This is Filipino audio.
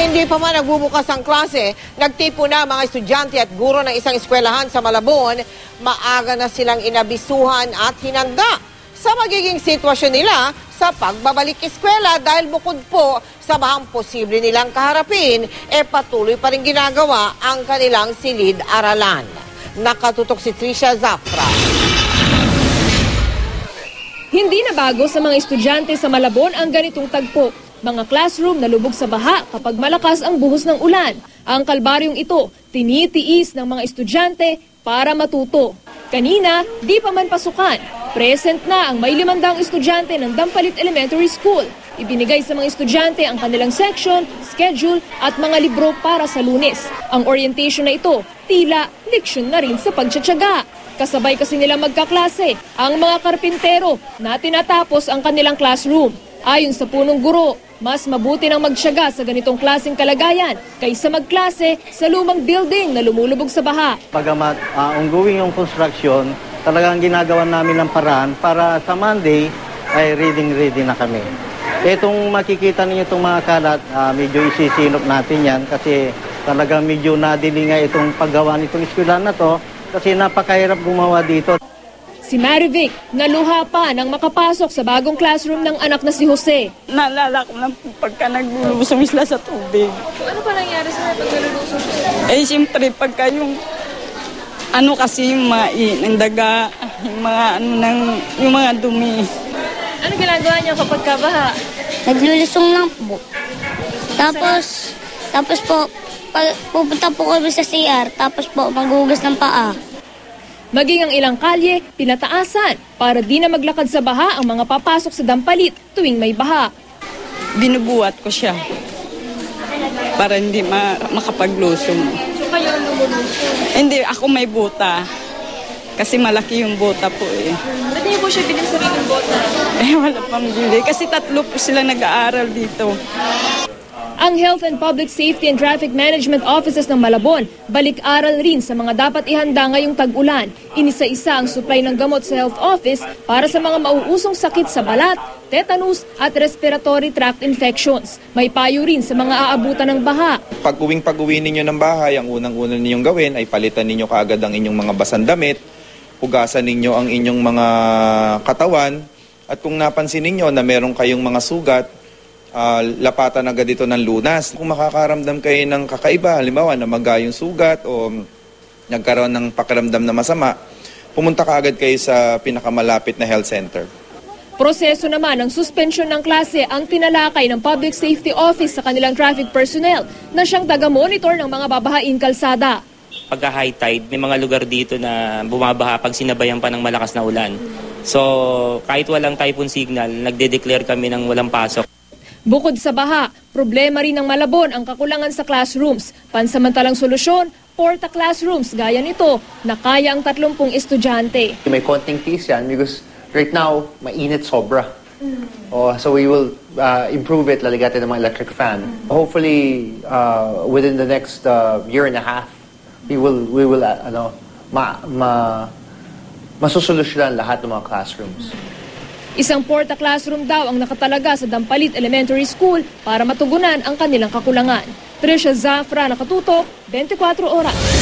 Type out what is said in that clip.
Hindi pa man nagbubukas ang klase, nagtipo na mga estudyante at guro ng isang eskwelahan sa Malabon, maaga na silang inabisuhan at hinanda sa magiging sitwasyon nila sa pagbabalik eskwela dahil bukod po sa bahang posible nilang kaharapin, e patuloy pa rin ginagawa ang kanilang silid-aralan. Nakatutok si Tricia Zafra. Hindi na bago sa mga estudyante sa Malabon ang ganitong tagpo. Mga classroom na lubog sa baha kapag malakas ang buhos ng ulan. Ang kalbaryong ito, tinitiis ng mga estudyante para matuto. Kanina, di pa man pasukan. Present na ang may limandang estudyante ng Dampalit Elementary School. Ibinigay sa mga estudyante ang kanilang section, schedule at mga libro para sa lunes. Ang orientation na ito, tila leksyon na rin sa pagtsatsaga. Kasabay kasi nila magkaklase ang mga karpintero na tinatapos ang kanilang classroom. Ayon sa punong guro, mas mabuti nang magtyaga sa ganitong klaseng kalagayan kaysa magklase sa lumang building na lumulubog sa baha. Pagamat uh, ongoing yung construction, talagang ginagawa namin ng paraan para sa Monday ay reading-ready na kami. Itong makikita ninyo itong mga kalat, ah, medyo isisinop natin yan kasi talagang medyo nadili nga itong paggawa nitong eskwela na to kasi napakahirap gumawa dito. Si Marivic, naluha pa nang makapasok sa bagong classroom ng anak na si Jose. Naalala ko lang po pagka naglulusong sila sa tubig. Ano pa nangyari sa pag nalulusong Eh, siyempre, pagka yung ano kasi yung mga i- ng daga, yung mga ano ng, yung mga dumi. Ano ginagawa niya kapag kabaha? Naglulusong lang po. Tapos, tapos po, pag, pupunta po kami sa CR, tapos po maghugas ng paa. Maging ang ilang kalye, pinataasan para di na maglakad sa baha ang mga papasok sa dampalit tuwing may baha. Binubuhat ko siya para hindi ma- makapaglusong. So kayo ang lumulusong. Hindi, ako may buta. Kasi malaki yung buta po eh. Ba't niyo po siya bilhin sa bota? Eh, wala pang bili. Kasi tatlo po sila nag-aaral dito. Ang Health and Public Safety and Traffic Management Offices ng Malabon, balik-aral rin sa mga dapat ihanda ngayong tag-ulan. Inisa-isa ang supply ng gamot sa health office para sa mga mauusong sakit sa balat, tetanus at respiratory tract infections. May payo rin sa mga aabutan ng baha. Pag uwing pag-uwi ninyo ng bahay, ang unang-unang ninyong gawin ay palitan ninyo kaagad ang inyong mga basang damit, hugasan ninyo ang inyong mga katawan, at kung napansin ninyo na meron kayong mga sugat, ah, lapatan agad ito ng lunas. Kung makakaramdam kayo ng kakaiba, halimbawa na magayong sugat o nagkaroon ng pakiramdam na masama, pumunta ka agad kayo sa pinakamalapit na health center. Proseso naman ng suspensyon ng klase ang tinalakay ng Public Safety Office sa kanilang traffic personnel na siyang taga-monitor ng mga babahain kalsada. pagka high tide, may mga lugar dito na bumabaha pag sinabayan pa ng malakas na ulan. So, kahit walang typhoon signal, nagde-declare kami ng walang pasok. Bukod sa baha, problema rin ng Malabon ang kakulangan sa classrooms. Pansamantalang solusyon, porta classrooms gaya nito na kaya ang 30 estudyante. May konting tiis yan because right now, mainit sobra. Oh, so we will uh, improve it, lalagyan natin ng mga electric fan. Hopefully, uh, within the next uh, year and a half, we will, we will uh, ano, ma, ma, masusolusyonan lahat ng mga classrooms. Isang porta classroom daw ang nakatalaga sa Dampalit Elementary School para matugunan ang kanilang kakulangan. Tricia Zafra, nakatutok, 24 oras.